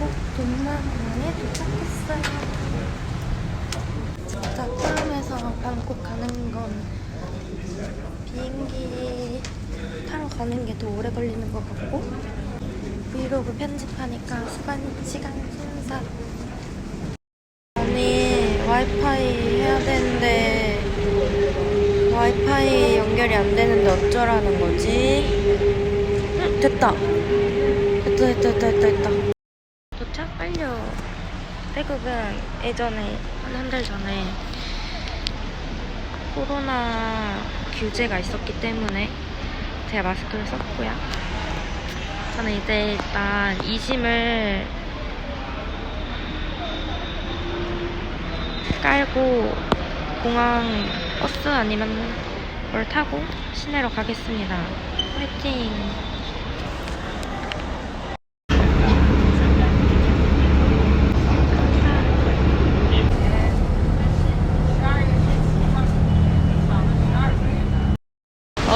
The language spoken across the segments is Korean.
방콕 동남아에 도착했어요. 처음에서 방콕 가는 건 비행기 타러 가는 게 더 오래 걸리는 것 같고 브이로그 편집하니까 시간, 시간 순삭 아니 와이파이 해야 되는데 와이파이 연결이 안 되는데 어쩌라는 거지? 응, 됐다. 됐다, 됐다, 됐다, 됐다. 도착 완료. 태국은 예전에, 한 한 달 전에 코로나 규제가 있었기 때문에 제가 마스크를 썼고요. 저는 이제 일단 이심을 깔고 공항 버스 아니면 뭘 타고 시내로 가겠습니다. 화이팅!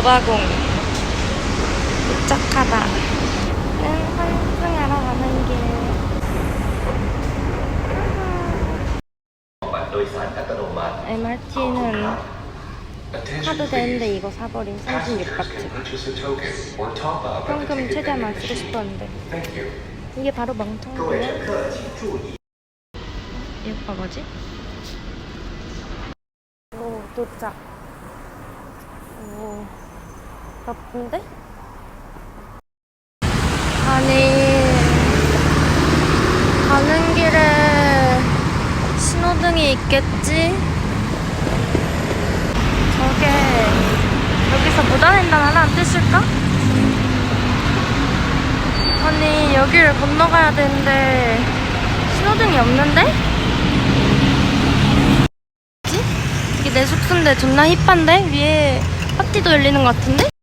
어바공 도착하다. 는 환승하러 가는 길. บัตรโดยสารอัตโนมัติ MRT는 Attention 하도 please. 되는데 이거 사버린 Passengers 36바트. can purchase a token or top up at the 현금 ticket 최대한 안 vending 쓰고 machine. 싶었는데. Thank you. 이게 바로 各位 멍텅이에요. 乘客请注意， 이 오빠 뭐지? 오, 도착. 오, 바쁜데? 아니, 가는 길에 신호등이 있겠지? 저게, 여기서 무단횡단하라는 뜻일까? 아니, 여기를 건너가야 되는데, 신호등이 없는데? 내 숙소인데 존나 힙한데? 위에 파티도 열리는 것 같은데?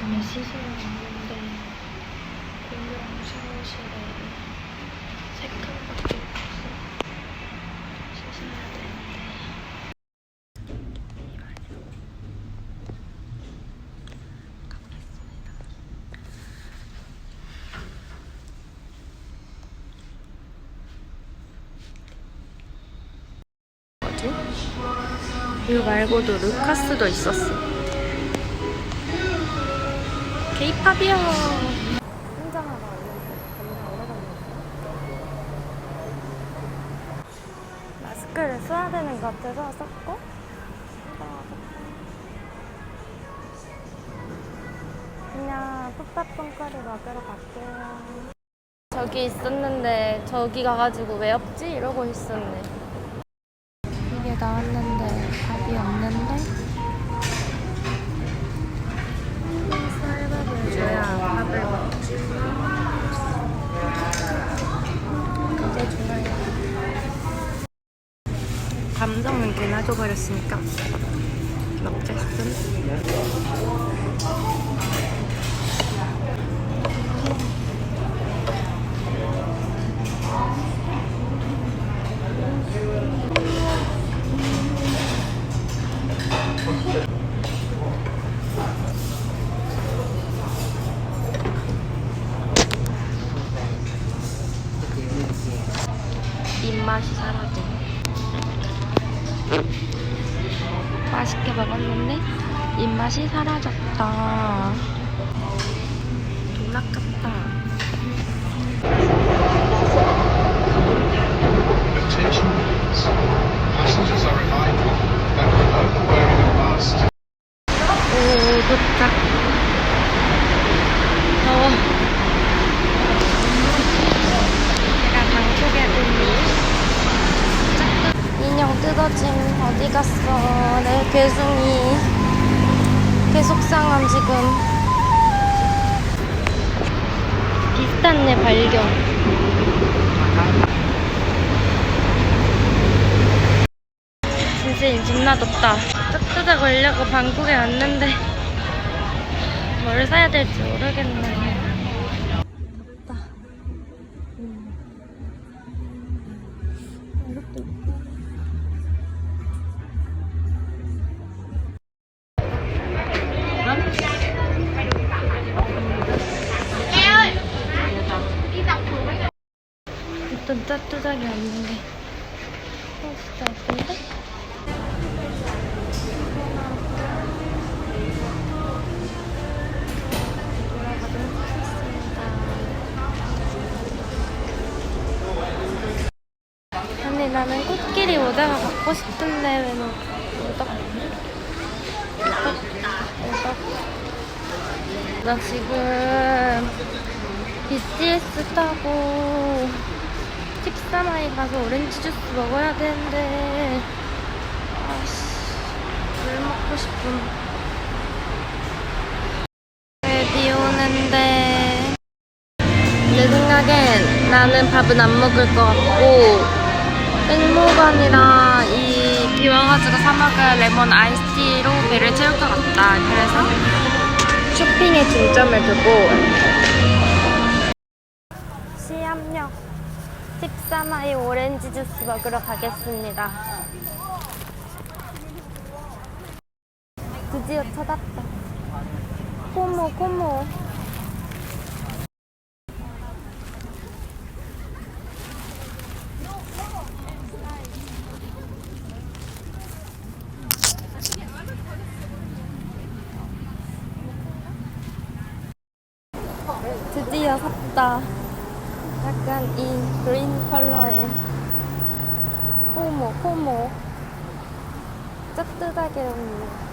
아침에 씻으러 갔는데 공용 샤워실에 세 칸밖에 없어 씻어야 되는데. 이발료 가보겠습니다. 뭐지? 이거 말고도 루카스도 있었어 케이팝이요. 혼자하다 마스크를 써야 되는 것 같아서 썼고 그냥 풋밥 뽕가루 먹으러 갈게요. 저기 있었는데 저기 가가지고 왜 없지? 이러고 있었네. 이게 나왔는데 개나 줘버렸으니까 어쨌든 입맛이 사라져. 맛있게 먹었는데 입맛이 사라졌다. 같다. 애 발견. 진짜 존나 덥다. 뜨뜨다 걸려고 방콕에 왔는데 뭘 사야 될지 모르겠네 어 진짜 예쁜데? 아니 나는 꽃길이 오다가 갖고 싶은데 왜 너, 오다 오다 오다 나 지금 BTS 타고 13마일 가서 오렌지 주스 먹어야 되는데. 아씨 물 먹고 싶음. 왜비 오는데? 내 생각엔 나는 밥은 안 먹을 것 같고 땡모반이랑 이 비 와가지고 사 먹을 레몬 아이스티로 배를 채울 것 같다. 그래서 쇼핑에 중점을 두고. 시암 역 13화의 오렌지 주스 먹으러 가겠습니다. 드디어 찾았다. 코모, 코모. 드디어 샀다. 약간 이 그린 컬러의 포모, 포모. 뜨뜻하게 없는.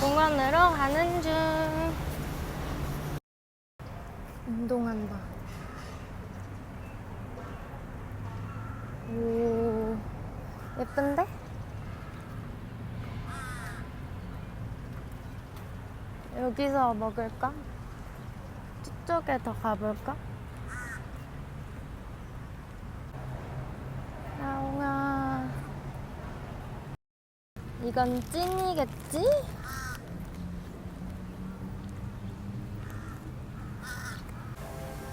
공원으로 가는 중. 운동한다. 오, 예쁜데? 여기서 먹을까? 저쪽에 더 가볼까? 야옹아 이건 찐이겠지?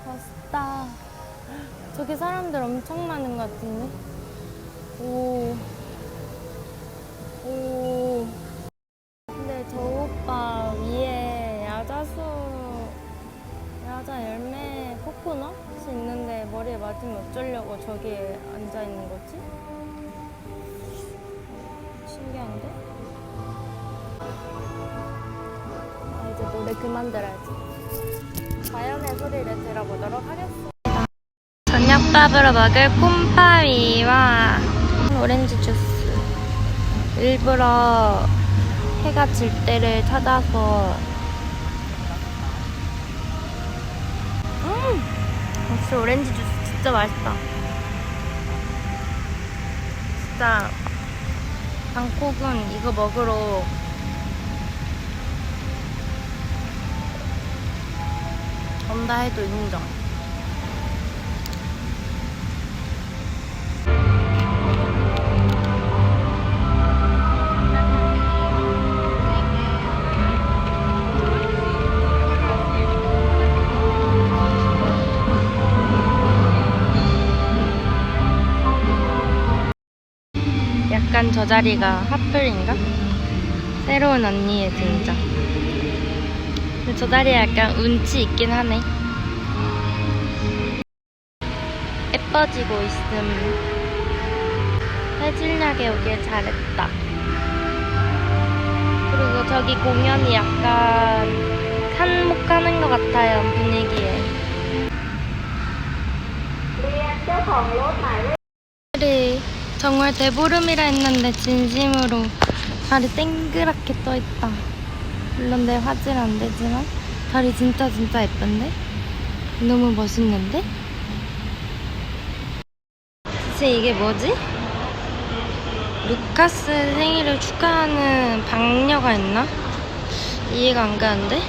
멋있다 저기 사람들 엄청 많은 것 같은데 오 오. 머리에 맞으면 어쩌려고 저기에 앉아 있는 거지? 신기한데? 아, 이제 노래 그만 들어야지. 자연의 소리를 들어보도록 하겠습니다. 저녁밥으로 먹을 콤파위와 오렌지 주스. 일부러 해가 질 때를 찾아서 음! 역시 오렌지 주스 진짜 맛있다. 진짜 방콕은 이거 먹으러 온다 해도 인정 저 자리가 핫플인가? 새로운 언니의 등장. 근데 저 자리에 약간 운치 있긴 하네. 예뻐지고 있음. 해질녘에 오길 잘했다. 그리고 저기 공연이 약간 한몫하는 것 같아요, 분위기에. 정말 대보름이라 했는데 진심으로 다리 땡그랗게 떠있다 물론 내 화질 안되지만 다리 진짜 진짜 예쁜데? 너무 멋있는데? 대체 이게 뭐지? 루카스 생일을 축하하는 박녀가 있나? 이해가 안 가는데?